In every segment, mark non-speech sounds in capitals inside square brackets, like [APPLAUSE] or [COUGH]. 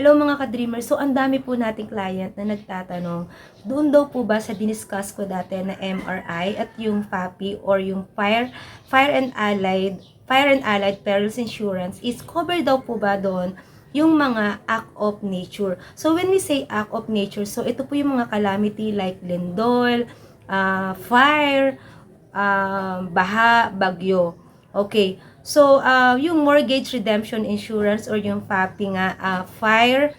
Hello mga ka-dreamers. So, ang dami po nating client na nagtatanong, doon daw po ba sa diniscuss ko dati na MRI at yung FAPI or yung Fire, Fire and Allied, Fire and Allied Perils Insurance is cover daw po ba doon yung mga act of nature. So, when we say act of nature, so ito po yung mga calamity like lindol, ah, fire, ah, baha, bagyo. Okay. So, uh, yung mortgage redemption insurance or yung FAPI nga, uh, fire,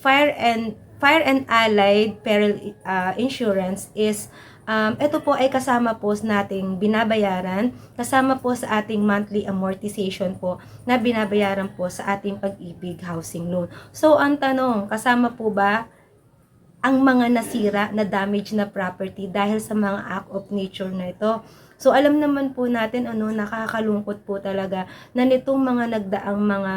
fire and fire and allied peril uh, insurance is um, ito po ay kasama po sa nating binabayaran, kasama po sa ating monthly amortization po na binabayaran po sa ating pag-ibig housing loan. So, ang tanong, kasama po ba ang mga nasira na damage na property dahil sa mga act of nature na ito. So alam naman po natin ano nakakalungkot po talaga na nitong mga nagdaang mga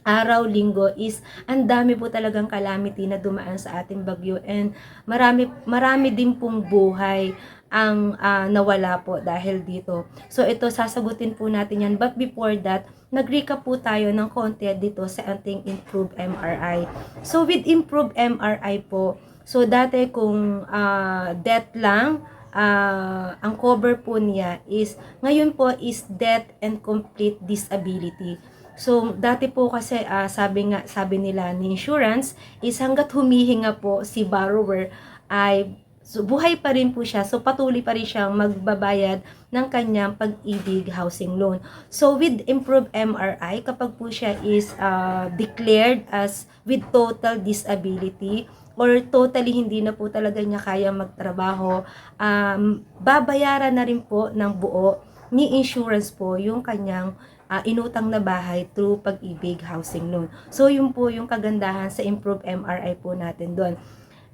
araw, linggo is ang dami po talagang calamity na dumaan sa ating bagyo and marami marami din pong buhay ang ah, nawala po dahil dito. So ito sasagutin po natin yan but before that nag-recap po tayo ng konti dito sa ating improved MRI. So with improved MRI po, so dati kung ah, death lang ah, ang cover po niya is ngayon po is death and complete disability. So, dati po kasi ah, sabi nga sabi nila ni insurance is hangga't humihinga po si borrower ay so, buhay pa rin po siya. So, patuloy pa rin siyang magbabayad ng kanyang pag-ibig housing loan. So, with improved MRI, kapag po siya is ah, declared as with total disability, or totally hindi na po talaga niya kaya magtrabaho, um, babayaran na rin po ng buo ni insurance po yung kanyang ah, inutang na bahay through pag-ibig housing loan. So, yun po yung kagandahan sa improved MRI po natin doon.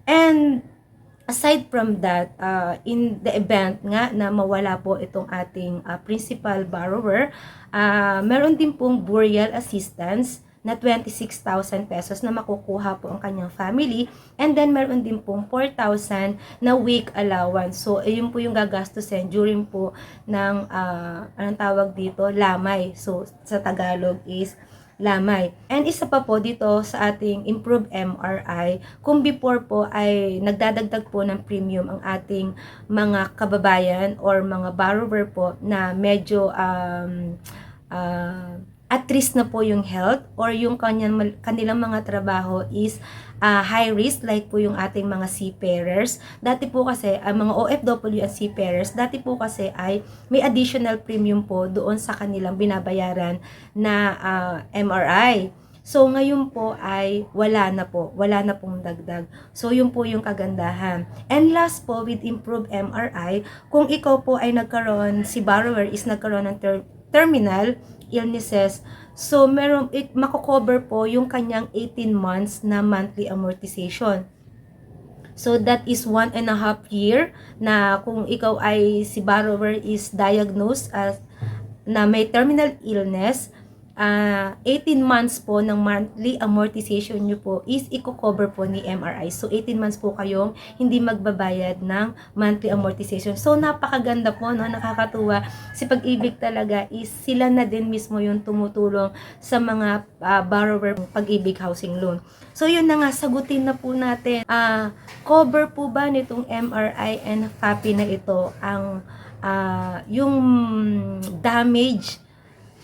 And aside from that, uh, in the event nga na mawala po itong ating uh, principal borrower, uh, meron din pong burial assistance na 26,000 pesos na makukuha po ang kanyang family. And then, meron din pong 4,000 na week allowance. So, ayun po yung gagastusin during po ng, uh, anong tawag dito, lamay. So, sa Tagalog is lamay. And isa pa po dito sa ating improved MRI, kung before po ay nagdadagdag po ng premium ang ating mga kababayan or mga borrower po na medyo um, uh, at risk na po yung health or yung kanyang, kanilang mga trabaho is uh, high risk like po yung ating mga seafarers. Dati po kasi, ang mga OFW at seafarers, dati po kasi ay may additional premium po doon sa kanilang binabayaran na uh, MRI. So, ngayon po ay wala na po. Wala na pong dagdag. So, yun po yung kagandahan. And last po, with improved MRI, kung ikaw po ay nagkaroon, si borrower is nagkaroon ng terminal illnesses. So, meron, it, makocover po yung kanyang 18 months na monthly amortization. So, that is one and a half year na kung ikaw ay si borrower is diagnosed as na may terminal illness, uh, 18 months po ng monthly amortization nyo po is i-cover po ni MRI. So, 18 months po kayong hindi magbabayad ng monthly amortization. So, napakaganda po, no? nakakatuwa. Si pag-ibig talaga is sila na din mismo yung tumutulong sa mga uh, borrower pag-ibig housing loan. So, yun na nga, sagutin na po natin. Uh, cover po ba nitong MRI and FAPI na ito ang uh, yung damage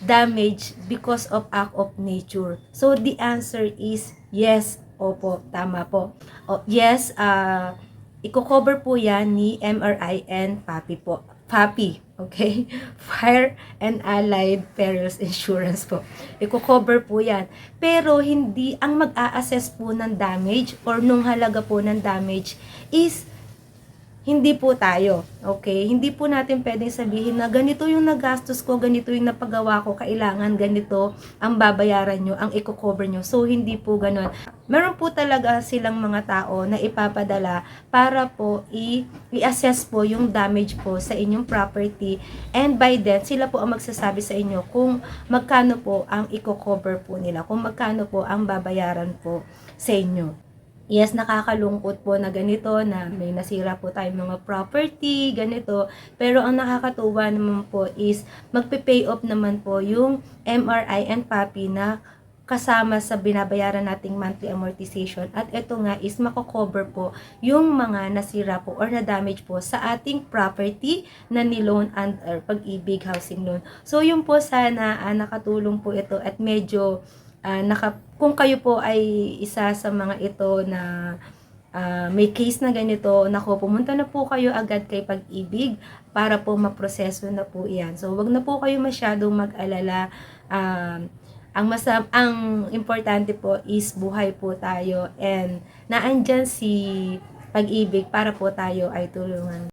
damage because of act of nature? So, the answer is yes. Opo, tama po. O, yes, uh, i-cover po yan ni MRI and PAPI po. PAPI, okay? [LAUGHS] Fire and Allied Perils Insurance po. I-cover po yan. Pero hindi, ang mag-a-assess po ng damage or nung halaga po ng damage is hindi po tayo. Okay? Hindi po natin pwedeng sabihin na ganito yung nagastos ko, ganito yung napagawa ko, kailangan ganito ang babayaran nyo, ang i-cover nyo. So, hindi po ganun. Meron po talaga silang mga tao na ipapadala para po i-assess po yung damage po sa inyong property and by then, sila po ang magsasabi sa inyo kung magkano po ang i-cover po nila, kung magkano po ang babayaran po sa inyo. Yes, nakakalungkot po na ganito, na may nasira po tayong mga property, ganito. Pero ang nakakatuwa naman po is, magpe-pay off naman po yung MRI and PAPI na kasama sa binabayaran nating monthly amortization at ito nga is mako-cover po yung mga nasira po or na-damage po sa ating property na ni-loan under pag-ibig housing loan. So yun po sana ah, nakatulong po ito at medyo ah, naka, kung kayo po ay isa sa mga ito na ah, may case na ganito, nako, pumunta na po kayo agad kay pag-ibig para po maproseso na po iyan. So, wag na po kayo masyadong mag-alala. Um, ang masam ang importante po is buhay po tayo and naandyan si pag-ibig para po tayo ay tulungan.